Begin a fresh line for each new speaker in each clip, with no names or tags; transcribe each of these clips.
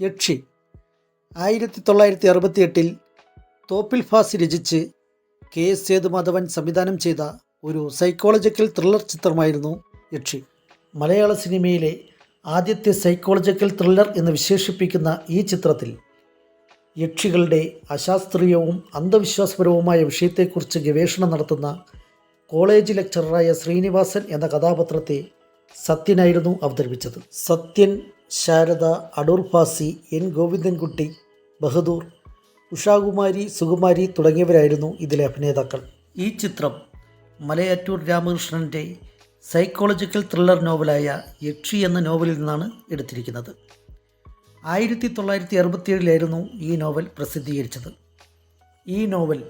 യക്ഷി. ആയിരത്തി തൊള്ളായിരത്തി അറുപത്തിയെട്ടിൽ തോപ്പിൽ ഫാസ് രചിച്ച് കെ എസ് സേതുമാധവൻ സംവിധാനം ചെയ്ത ഒരു സൈക്കോളജിക്കൽ ത്രില്ലർ ചിത്രമായിരുന്നു യക്ഷി. മലയാള സിനിമയിലെ ആദ്യത്തെ സൈക്കോളജിക്കൽ ത്രില്ലർ എന്ന് വിശേഷിപ്പിക്കുന്ന ഈ ചിത്രത്തിൽ യക്ഷികളുടെ അശാസ്ത്രീയവും അന്ധവിശ്വാസപരവുമായ വിഷയത്തെക്കുറിച്ച് ഗവേഷണം നടത്തുന്ന കോളേജ് ലെക്ചററായ ശ്രീനിവാസൻ എന്ന കഥാപാത്രത്തെ സത്യനായിരുന്നു അവതരിപ്പിച്ചത്. സത്യൻ ശാരദ അടൂർ ഫാസി എൻ ഗോവിന്ദൻകുട്ടി ബഹദൂർ ഉഷാകുമാരി സുകുമാരി തുടങ്ങിയവരായിരുന്നു ഇതിലെ അഭിനേതാക്കൾ. ഈ ചിത്രം മലയാറ്റൂർ രാമകൃഷ്ണന്റെ സൈക്കോളജിക്കൽ ത്രില്ലർ നോവലായ യക്ഷി എന്ന നോവലിൽ നിന്നാണ് എടുത്തിരിക്കുന്നത്. ആയിരത്തി തൊള്ളായിരത്തി അറുപത്തിയേഴിലായിരുന്നു ഈ നോവൽ പ്രസിദ്ധീകരിച്ചത്. ഈ നോവൽ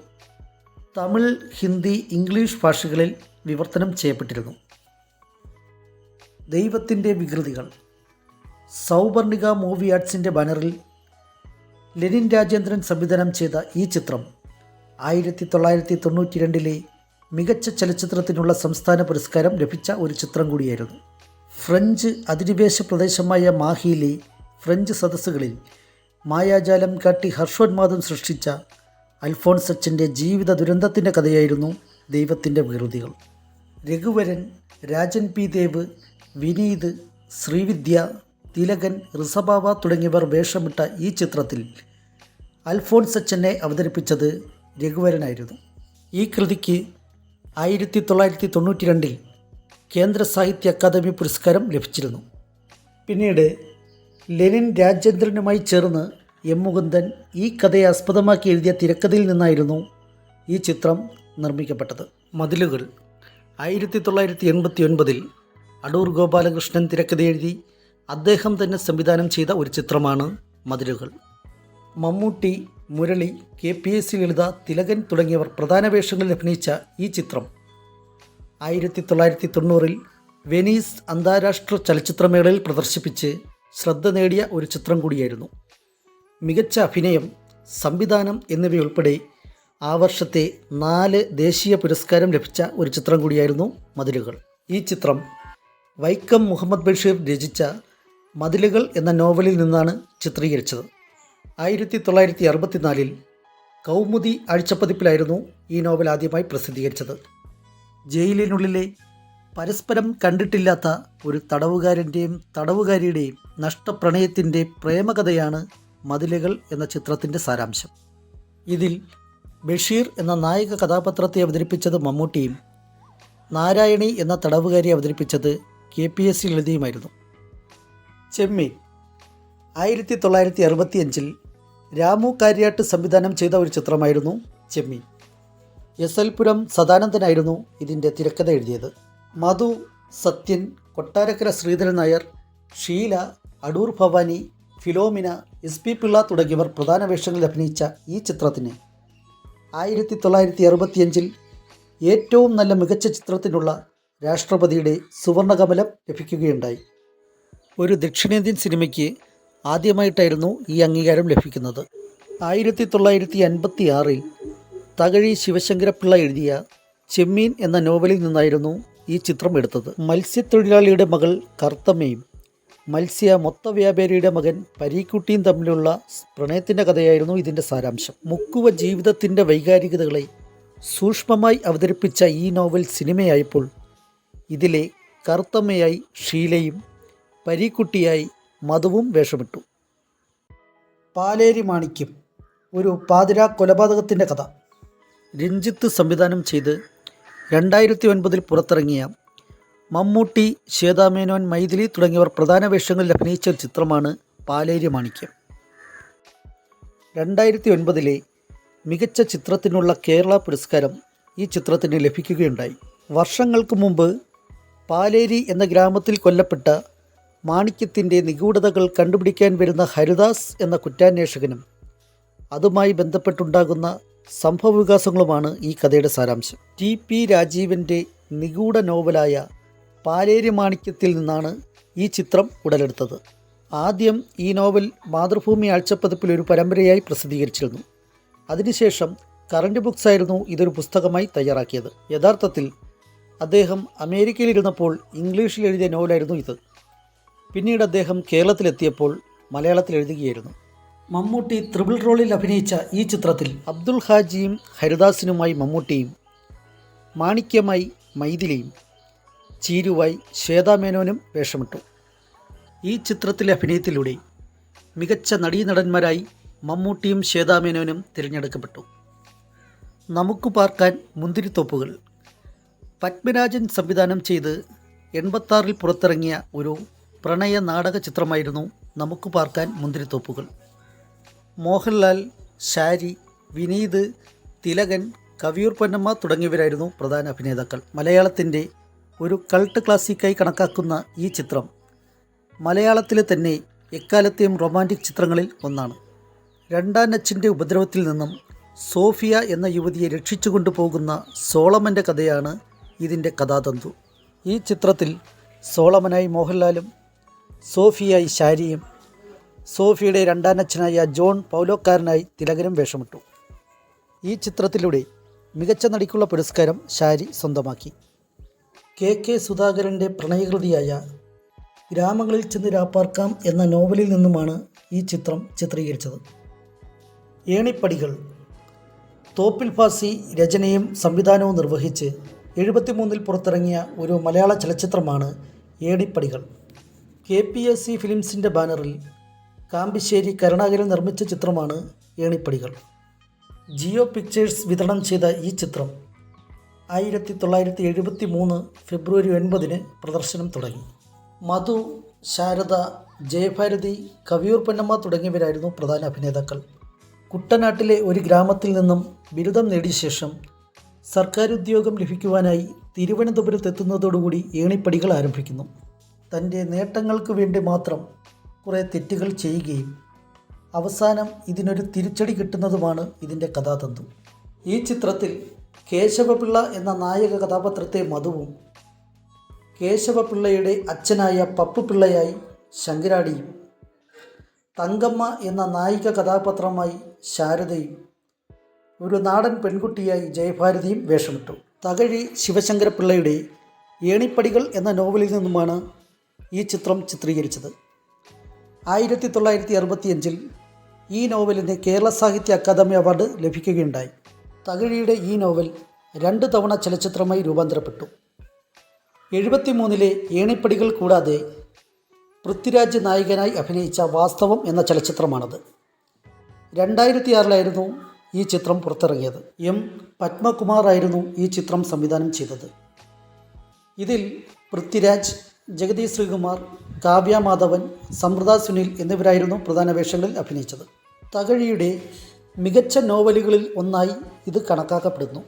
തമിഴ് ഹിന്ദി ഇംഗ്ലീഷ് ഭാഷകളിൽ വിവർത്തനം ചെയ്യപ്പെട്ടിരുന്നു. ദൈവത്തിന്റെ വികൃതികൾ സൗപർണിക മൂവി ആർട്സിന്റെ ബാനറിൽ ലെനിൻ രാജേന്ദ്രൻ സംവിധാനം ചെയ്ത ഈ ചിത്രം ആയിരത്തി തൊള്ളായിരത്തി തൊണ്ണൂറ്റി രണ്ടിലെ മികച്ച ചലച്ചിത്രത്തിനുള്ള സംസ്ഥാന പുരസ്കാരം ലഭിച്ച ഒരു ചിത്രം കൂടിയായിരുന്നു. ഫ്രഞ്ച് അധിനിവേശ പ്രദേശമായ മാഹിയിലെ ഫ്രഞ്ച് സദസ്സുകളിൽ മായാജാലം കാട്ടി ഹർഷോന്മാദം സൃഷ്ടിച്ച അൽഫോൺസ് അച്ഛന്റെ ജീവിത ദുരന്തത്തിന്റെ കഥയായിരുന്നു ദൈവത്തിന്റെ വികൃതികൾ രഘുവരൻ രാജൻ പി ദേവ് വിനീത് ശ്രീവിദ്യ തിലകൻ ഋഷഭാവ തുടങ്ങിയവർ വേഷമിട്ട ഈ ചിത്രത്തിൽ അൽഫോൺസ് അച്ഛനെ അവതരിപ്പിച്ചത് രഘുവരനായിരുന്നു. ഈ കൃതിക്ക് ആയിരത്തി തൊള്ളായിരത്തി തൊണ്ണൂറ്റി രണ്ടിൽ കേന്ദ്ര സാഹിത്യ അക്കാദമി പുരസ്കാരം ലഭിച്ചിരുന്നു. പിന്നീട് ലെനിൻ രാജേന്ദ്രനുമായി ചേർന്ന് എം മുകുന്ദൻ ഈ കഥയെ ആസ്പദമാക്കി എഴുതിയ തിരക്കഥയിൽ നിന്നായിരുന്നു ഈ ചിത്രം നിർമ്മിക്കപ്പെട്ടത്. മതിലുകൾ. ആയിരത്തി തൊള്ളായിരത്തി എൺപത്തി ഒൻപതിൽ അടൂർ ഗോപാലകൃഷ്ണൻ തിരക്കഥ എഴുതി അദ്ദേഹം തന്നെ സംവിധാനം ചെയ്ത ഒരു ചിത്രമാണ് Mathilukal. Mammootty Murali K P S C Lalitha Thilakan തുടങ്ങിയവർ പ്രധാന വേഷങ്ങളിൽ അഭിനയിച്ച ഈ ചിത്രം. ആയിരത്തി തൊള്ളായിരത്തി തൊണ്ണൂറിൽ വെനീസ് അന്താരാഷ്ട്ര ചലച്ചിത്രമേളയിൽ പ്രദർശിപ്പിച്ച് ശ്രദ്ധ നേടിയ ഒരു ചിത്രം കൂടിയായിരുന്നു. മികച്ച അഭിനയം സംവിധാനം എന്നിവയുൾപ്പെടെ ആ വർഷത്തെ നാല് ദേശീയ പുരസ്കാരം ലഭിച്ച ഒരു ചിത്രം കൂടിയായിരുന്നു മതിലുകൾ. ഈ ചിത്രം വൈക്കം മുഹമ്മദ് ബഷീർ രചിച്ച മതിലുകൾ എന്ന നോവലിൽ നിന്നാണ് ചിത്രീകരിച്ചത്. ആയിരത്തി തൊള്ളായിരത്തി അറുപത്തിനാലിൽ കൗമുദി ആഴ്ചപ്പതിപ്പിലായിരുന്നു ഈ നോവൽ ആദ്യമായി പ്രസിദ്ധീകരിച്ചത്. ജയിലിനുള്ളിലെ പരസ്പരം കണ്ടിട്ടില്ലാത്ത ഒരു തടവുകാരന്റെയും തടവുകാരിയുടെയും നഷ്ടപ്രണയത്തിന്റെ പ്രേമകഥയാണ് മതിലുകൾ എന്ന ചിത്രത്തിന്റെ സാരാംശം. ഇതിൽ ബഷീർ എന്ന നായക കഥാപാത്രത്തെ അവതരിപ്പിച്ചത് മമ്മൂട്ടിയും നാരായണി എന്ന തടവുകാരി അവതരിപ്പിച്ചത് കെ പി എസ് സി ലളിതയുമായിരുന്നു. ചെമ്മീൻ. ആയിരത്തി തൊള്ളായിരത്തി അറുപത്തിയഞ്ചിൽ രാമു കാര്യാട്ട് സംവിധാനം ചെയ്ത ഒരു ചിത്രമായിരുന്നു ചെമ്മീൻ. എസ് എൽ പുരം സദാനന്ദനായിരുന്നു ഇതിന്റെ തിരക്കഥ എഴുതിയത്. മധു സത്യൻ കൊട്ടാരക്കര ശ്രീധരൻ നായർ ഷീല അടൂർ ഭവാനി ഫിലോമിന എസ് പി പിള്ള തുടങ്ങിയവർ പ്രധാന വേഷങ്ങളിൽ അഭിനയിച്ച ഈ ചിത്രത്തിന്. ആയിരത്തി തൊള്ളായിരത്തി അറുപത്തിയഞ്ചിൽ ഏറ്റവും നല്ല മികച്ച ചിത്രത്തിനുള്ള രാഷ്ട്രപതിയുടെ സുവർണകമലം ലഭിക്കുകയുണ്ടായി. ഒരു ദക്ഷിണേന്ത്യൻ സിനിമയ്ക്ക് ആദ്യമായിട്ടായിരുന്നു ഈ അംഗീകാരം ലഭിക്കുന്നത്. ആയിരത്തി തൊള്ളായിരത്തി അൻപത്തി ആറിൽ തകഴി ശിവശങ്കരപ്പിള്ള എഴുതിയ ചെമ്മീൻ എന്ന നോവലിൽ നിന്നായിരുന്നു ഈ ചിത്രം എടുത്തത്. മത്സ്യത്തൊഴിലാളിയുടെ മകൾ കർത്തമ്മയും മത്സ്യ മൊത്ത വ്യാപാരിയുടെ മകൻ പരീക്കുട്ടിയും തമ്മിലുള്ള പ്രണയത്തിന്റെ കഥയായിരുന്നു ഇതിന്റെ സാരാംശം. മുക്കുവ ജീവിതത്തിന്റെ വൈകാരികതകളെ സൂക്ഷ്മമായി അവതരിപ്പിച്ച ഈ നോവൽ സിനിമയായപ്പോൾ ഇതിലെ കറുത്തമ്മയായി ഷീലയും പരീക്കുട്ടിയായി മധുവും വേഷമിട്ടു. പാലേരി മാണിക്യം ഒരു പാതിരാ കൊലപാതകത്തിന്റെ കഥ. രഞ്ജിത്ത് സംവിധാനം ചെയ്ത് രണ്ടായിരത്തി ഒൻപതിൽ പുറത്തിറങ്ങിയ മമ്മൂട്ടി ശ്വേതാമേനോൻ മൈഥിലി തുടങ്ങിയവർ പ്രധാന വേഷങ്ങളിൽ അഭിനയിച്ച ചിത്രമാണ് പാലേരി മാണിക്യം രണ്ടായിരത്തി ഒൻപതിലെ മികച്ച ചിത്രത്തിനുള്ള കേരള പുരസ്കാരം ഈ ചിത്രത്തിന് ലഭിക്കുകയുണ്ടായി. വർഷങ്ങൾക്ക് മുമ്പ് പാലേരി എന്ന ഗ്രാമത്തിൽ കൊല്ലപ്പെട്ട മാണിക്യത്തിന്റെ നിഗൂഢതകൾ കണ്ടുപിടിക്കാൻ വരുന്ന ഹരിദാസ് എന്ന കുറ്റാന്വേഷകനും അതുമായി ബന്ധപ്പെട്ടുണ്ടാകുന്ന സംഭവവികാസങ്ങളുമാണ് ഈ കഥയുടെ സാരാംശം. ടി പി രാജീവന്റെ നിഗൂഢ നോവലായ പാലേരി മാണിക്യത്തിൽ നിന്നാണ് ഈ ചിത്രം ഉടലെടുത്തത്. ആദ്യം ഈ നോവൽ മാതൃഭൂമി ആഴ്ചപ്പതിപ്പിൽ ഒരു പരമ്പരയായി പ്രസിദ്ധീകരിച്ചിരുന്നു. അതിനുശേഷം കറണ്ട് ബുക്സ് ആയിരുന്നു ഇതൊരു പുസ്തകമായി തയ്യാറാക്കിയത്. യഥാർത്ഥത്തിൽ അദ്ദേഹം അമേരിക്കയിലിരുന്നപ്പോൾ ഇംഗ്ലീഷിൽ എഴുതിയ നോവലായിരുന്നു ഇത്. പിന്നീട് അദ്ദേഹം കേരളത്തിലെത്തിയപ്പോൾ മലയാളത്തിൽ എഴുതുകയായിരുന്നു. മമ്മൂട്ടി ത്രിപിൾ റോളിൽ അഭിനയിച്ച ഈ ചിത്രത്തിൽ അബ്ദുൾ ഹാജിയും ഹരിദാസിനുമായി മമ്മൂട്ടിയും മാണിക്യമായി മൈഥിലിയും ചീരുവായി ശ്വേതാമേനോനും വേഷമിട്ടു. ഈ ചിത്രത്തിലെ അഭിനയത്തിലൂടെ മികച്ച നടീനടന്മാരായി മമ്മൂട്ടിയും ശ്വേതാമേനോനും തിരഞ്ഞെടുക്കപ്പെട്ടു. നമുക്ക് പാർക്കാൻ മുന്തിരിത്തോപ്പുകൾ. പത്മരാജൻ സംവിധാനം ചെയ്ത് എൺപത്താറിൽ പുറത്തിറങ്ങിയ ഒരു പ്രണയ നാടക ചിത്രമായിരുന്നു നമുക്ക് പാർക്കാൻ മുന്തിരിത്തോപ്പുകൾ മോഹൻലാൽ ഷാരി വിനീത് തിലകൻ കവിയൂർ പൊന്നമ്മ തുടങ്ങിയവരായിരുന്നു പ്രധാന അഭിനേതാക്കൾ. മലയാളത്തിന്റെ ഒരു കൾട്ട് ക്ലാസിക്കായി കണക്കാക്കുന്ന ഈ ചിത്രം മലയാളത്തിലെ തന്നെ എക്കാലത്തെയും റൊമാന്റിക് ചിത്രങ്ങളിൽ ഒന്നാണ്. രണ്ടാം നച്ചിന്റെ ഉപദ്രവത്തിൽ നിന്നും സോഫിയ എന്ന യുവതിയെ രക്ഷിച്ചു കൊണ്ടുപോകുന്ന സോളമന്റെ കഥയാണ് ഇതിന്റെ കഥാതന്തു. ഈ ചിത്രത്തിൽ സോളമനായി മോഹൻലാലും സോഫിയായി ഷാരിയും സോഫിയുടെ രണ്ടാനച്ഛനായ ജോൺ പൗലോക്കാരനായി തിലകരും വേഷമിട്ടു. ഈ ചിത്രത്തിലൂടെ മികച്ച നടിക്കുള്ള പുരസ്കാരം ഷാരി സ്വന്തമാക്കി. കെ കെ സുധാകരന്റെ പ്രണയകൃതിയായ ഗ്രാമങ്ങളിൽ ചെന്ന് രാപ്പാർക്കാം എന്ന നോവലിൽ നിന്നുമാണ് ഈ ചിത്രം ചിത്രീകരിച്ചത്. ഏണിപ്പടികൾ തോപ്പിൽ ഫാസി രചനയും സംവിധാനവും നിർവഹിച്ച് എഴുപത്തിമൂന്നിൽ പുറത്തിറങ്ങിയ ഒരു മലയാള ചലച്ചിത്രമാണ് Enippadikal. K P S C ഫിലിംസിന്റെ ബാനറിൽ കാമ്പിശ്ശേരി കരുണാകരൻ നിർമ്മിച്ച ചിത്രമാണ് ഏണിപ്പടികൾ. ജിയോ പിക്ചേഴ്സ് വിതരണം ചെയ്ത ഈ ചിത്രം ആയിരത്തി തൊള്ളായിരത്തി എഴുപത്തി മൂന്ന് ഫെബ്രുവരി ഒൻപതിന് പ്രദർശനം തുടങ്ങി. മധു ശാരദ ജയഭാരതി കവിയൂർ പൊന്നമ്മ തുടങ്ങിയവരായിരുന്നു പ്രധാന അഭിനേതാക്കൾ. കുട്ടനാട്ടിലെ ഒരു ഗ്രാമത്തിൽ നിന്നും ബിരുദം നേടിയ ശേഷം സർക്കാർ ഉദ്യോഗം ലഭിക്കുവാനായി തിരുവനന്തപുരത്തെത്തുന്നതോടുകൂടി ഏണിപ്പടികൾ ആരംഭിക്കുന്നു. തന്റെ നേട്ടങ്ങൾക്ക് വേണ്ടി മാത്രം കുറേ തെറ്റുകൾ ചെയ്യുകയും അവസാനം ഇതിനൊരു തിരിച്ചടി കിട്ടുന്നതുമാണ് ഇതിന്റെ കഥാതന്തു. ഈ ചിത്രത്തിൽ കേശവപിള്ള എന്ന നായക കഥാപാത്രത്തെ മധുവും കേശവപിള്ളയുടെ അച്ഛനായ പപ്പു പിള്ളയായി ശങ്കരാടിയും തങ്കമ്മ എന്ന നായിക കഥാപാത്രമായി ശാരദയും ഒരു നാടൻ പെൺകുട്ടിയായി ജയഭാരതിയും വേഷമിട്ടു. തകഴി ശിവശങ്കരപിള്ളയുടെ ഏണിപ്പടികൾ എന്ന നോവലിൽ നിന്നുമാണ് ഈ ചിത്രം ചിത്രീകരിച്ചത്. ആയിരത്തി തൊള്ളായിരത്തി അറുപത്തിയഞ്ചിൽ ഈ നോവലിന് കേരള സാഹിത്യ അക്കാദമി അവാർഡ് ലഭിക്കുകയുണ്ടായി. തകഴിയുടെ ഈ നോവൽ രണ്ട് തവണ ചലച്ചിത്രമായി രൂപാന്തരപ്പെട്ടു. എഴുപത്തിമൂന്നിലെ ഏണിപ്പടികൾ കൂടാതെ പൃഥ്വിരാജ് നായകനായി അഭിനയിച്ച വാസ്തവം എന്ന ചലച്ചിത്രമാണത്. രണ്ടായിരത്തി ആറിലായിരുന്നു ഈ ചിത്രം പുറത്തിറങ്ങിയത്. എം. പത്മകുമാറായിരുന്നു ഈ ചിത്രം സംവിധാനം ചെയ്തത്. ഇതിൽ പൃഥ്വിരാജ് ജഗതി ശ്രീകുമാർ കാവ്യ മാധവൻ സമൃദ്ധ സുനിൽ എന്നിവരായിരുന്നു പ്രധാന വേഷങ്ങളിൽ അഭിനയിച്ചത്. തകഴിയുടെ മികച്ച നോവലുകളിൽ ഒന്നായി ഇത് കണക്കാക്കപ്പെടുന്നു.